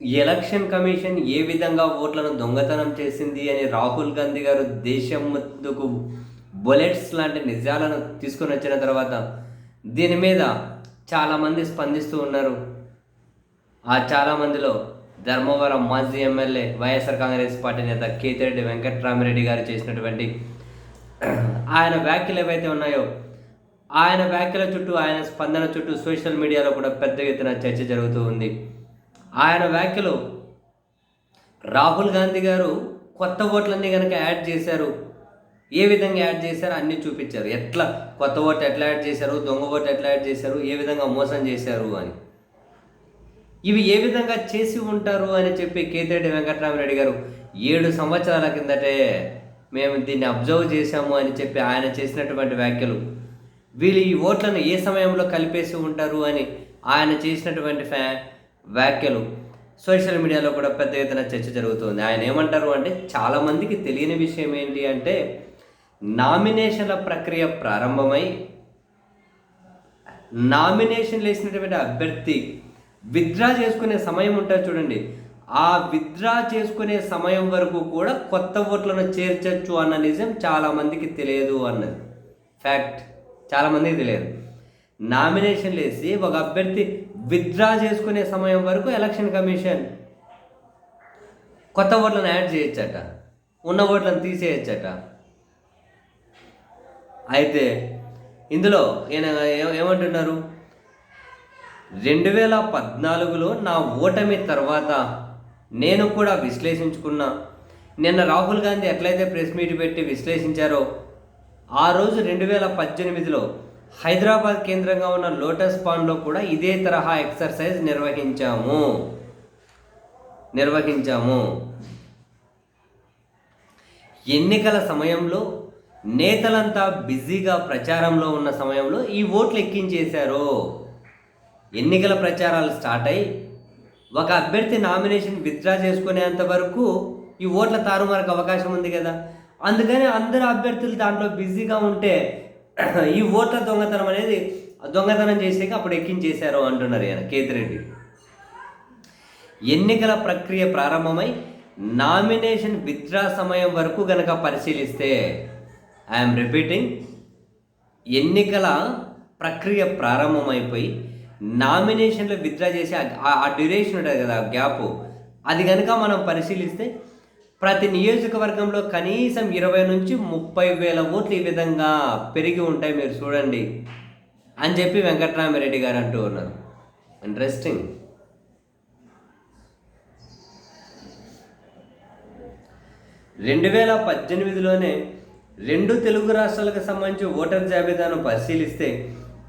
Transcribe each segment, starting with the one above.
Election commission ఏ విధంగా ఓట్లను దొంగతనం చేసింది అని రాహుల్ గాంధీ గారు దేశం ముందుకు బుల్లెట్స్ లాంటి నిజాలను తీసుకొని వచ్చిన తర్వాత దీని మీద చాలామంది స్పందిస్తూ ఉన్నారు. ఆ చాలామందిలో ధర్మవరం మాజీ ఎమ్మెల్యే వైఎస్ఆర్ కాంగ్రెస్ పార్టీ నేత కేతిరెడ్డి వెంకట్రామిరెడ్డి గారు చేసినటువంటి ఆయన వ్యాఖ్యలు ఏవైతే ఉన్నాయో ఆయన వ్యాఖ్యల చుట్టూ ఆయన స్పందన చుట్టూ సోషల్ మీడియాలో కూడా పెద్ద ఎత్తున చర్చ జరుగుతూ ఉంది. ఆయన వ్యాఖ్యలు రాహుల్ గాంధీ గారు కొత్త ఓట్లన్నీ కనుక యాడ్ చేశారు ఏ విధంగా యాడ్ చేశారు అన్నీ చూపించారు. ఎట్లా కొత్త ఓటు ఎట్లా యాడ్ చేశారు దొంగ ఓటు ఎట్లా యాడ్ చేశారు ఏ విధంగా మోసం చేశారు అని. ఇవి ఏ విధంగా చేసి ఉంటారు అని చెప్పి కేతిరెడ్డి వెంకటరామరెడ్డి గారు ఏడు సంవత్సరాల కిందటే మేము దీన్ని అబ్జర్వ్ చేశాము అని చెప్పి ఆయన చేసినటువంటి వ్యాఖ్యలు. వీళ్ళు ఈ ఓట్లను ఏ సమయంలో కలిపేసి ఉంటారు అని ఆయన చేసినటువంటి ఫ్యా వ్యాఖ్యలు. సోషల్ మీడియాలో కూడా పెద్ద ఎత్తున చర్చ జరుగుతుంది. ఆయన ఏమంటారు అంటే చాలామందికి తెలియని విషయం ఏంటి అంటే నామినేషన్ల ప్రక్రియ ప్రారంభమై నామినేషన్ వేసినటువంటి అభ్యర్థి విత్డ్రా చేసుకునే సమయం ఉంటుంది చూడండి. ఆ విత్డ్రా చేసుకునే సమయం వరకు కూడా కొత్త ఓట్లను చేర్చచ్చు అన్న నిజం చాలామందికి తెలియదు అన్నది. ఫ్యాక్ట్ చాలామందికి తెలియదు. నామినేషన్లు వేసి ఒక అభ్యర్థి విత్డ్రా చేసుకునే సమయం వరకు ఎలక్షన్ కమిషన్ కొత్త ఓట్లను యాడ్ చేయొచ్చట ఉన్న ఓట్లను తీసేయచ్చట. అయితే ఇందులో ఈయన ఏమంటున్నారు? రెండు వేల పద్నాలుగులో నా ఓటమి తర్వాత నేను కూడా విశ్లేషించుకున్నా. నిన్న రాహుల్ గాంధీ ఎట్లయితే ప్రెస్ మీట్ పెట్టి విశ్లేషించారో ఆ రోజు రెండు వేల పద్దెనిమిదిలో హైదరాబాద్ కేంద్రంగా ఉన్న లోటస్ పాండ్లో కూడా ఇదే తరహా ఎక్సర్సైజ్ నిర్వహించాము. నిర్వహించాము. ఎన్నికల సమయంలో నేతలంతా బిజీగా ప్రచారంలో ఉన్న సమయంలో ఈ ఓట్లు ఎక్కించేశారు. ఎన్నికల ప్రచారాలు స్టార్ట్ అయ్యి ఒక అభ్యర్థి నామినేషన్ విత్డ్రా చేసుకునేంత వరకు ఈ ఓట్ల తారుమారకు అవకాశం ఉంది కదా. అందుకని అందరు అభ్యర్థులు దాంట్లో బిజీగా ఉంటే ఈ ఓట్ల దొంగతనం అనేది దొంగతనం చేసాక అప్పుడు ఎక్కించేశారు అంటున్నారు ఆయన కేతిరెడ్డి. ఎన్నికల ప్రక్రియ ప్రారంభమై నామినేషన్ విత్డ్రా సమయం వరకు గనక పరిశీలిస్తే ఐఎమ్ రిపీటింగ్ ఎన్నికల ప్రక్రియ ప్రారంభమైపోయి నామినేషన్లో విత్డ్రా చేసి ఆ డ్యూరేషన్ ఉంటుంది కదా గ్యాప్ అది కనుక మనం పరిశీలిస్తే ప్రతి నియోజకవర్గంలో కనీసం ఇరవై నుంచి ముప్పై వేల ఓట్లు ఈ విధంగా పెరిగి ఉంటాయి మీరు చూడండి అని చెప్పి వెంకటరామరెడ్డి గారు అంటూ ఉన్నారు. ఇంట్రెస్టింగ్ రెండు వేల పద్దెనిమిదిలోనే రెండు తెలుగు రాష్ట్రాలకు సంబంధించి ఓటర్ జాబితాను పరిశీలిస్తే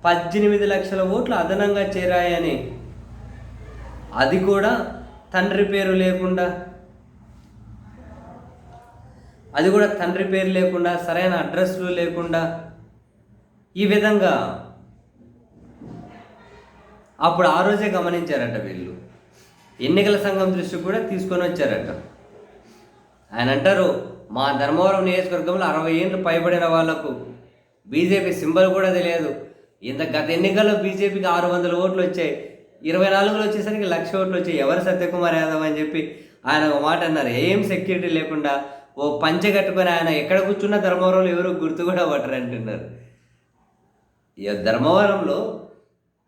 పద్దెనిమిది లక్షల ఓట్లు అదనంగా చేరాయని అది కూడా తండ్రి పేరు లేకుండా అది కూడా తండ్రి పేరు లేకుండా సరైన అడ్రస్లు లేకుండా ఈ విధంగా అప్పుడు ఆ రోజే గమనించారట వీళ్ళు. ఎన్నికల సంఘం దృష్టికి కూడా తీసుకొని వచ్చారట. ఆయన అంటారు మా ధర్మవరం నియోజకవర్గంలో అరవై ఏళ్ళు పైబడిన వాళ్ళకు బీజేపీ సింబల్ కూడా తెలియదు. ఇంత గత ఎన్నికల్లో బీజేపీకి ఆరు వందల ఓట్లు వచ్చాయి. ఇరవై నాలుగులో వచ్చేసరికి లక్ష ఓట్లు వచ్చాయి. ఎవరు సత్యకుమార్ యాదవ్ అని చెప్పి ఆయన ఒక మాట అన్నారు. ఏం సెక్యూరిటీ లేకుండా ఓ పంచె కట్టుకొని ఆయన ఎక్కడ కూర్చున్నా ధర్మవరంలో ఎవరు గుర్తు కూడా పట్టరు అంటున్నారు. ఇక ధర్మవరంలో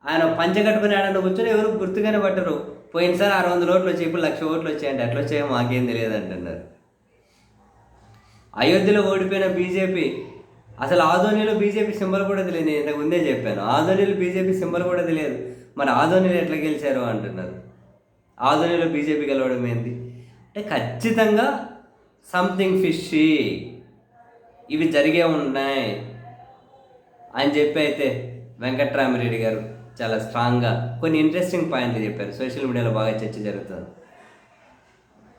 ఆయన పంచె కట్టుకుని ఆయన కూర్చొని ఎవరు గుర్తుగానే పట్టరు. పోయినసారి ఆరు వందల ఓట్లు వచ్చి ఇప్పుడు లక్ష ఓట్లు వచ్చాయంటే అట్లా వచ్చాయో మాకేం తెలియదు అంటున్నారు. అయోధ్యలో ఓడిపోయిన బీజేపీ అసలు ఆధోనిలో బీజేపీ సింబల్ కూడా తెలియదు నేను ఇంతకు ముందే చెప్పాను. ఆధోనిలో బీజేపీ సింబల్ కూడా తెలియదు. మరి ఆధోనిలో ఎట్లా గెలిచారు అంటున్నారు. ఆధోనిలో బీజేపీ గెలవడం ఏంది? అంటే ఖచ్చితంగా సంథింగ్ ఫిషీ ఇవి జరిగే ఉన్నాయి. అని చెప్పి అయితే వెంకట్రామిరెడ్డి గారు చాలా స్ట్రాంగ్గా కొన్ని ఇంట్రెస్టింగ్ పాయింట్లు చెప్పారు. సోషల్ మీడియాలో బాగా చర్చ జరుగుతుంది.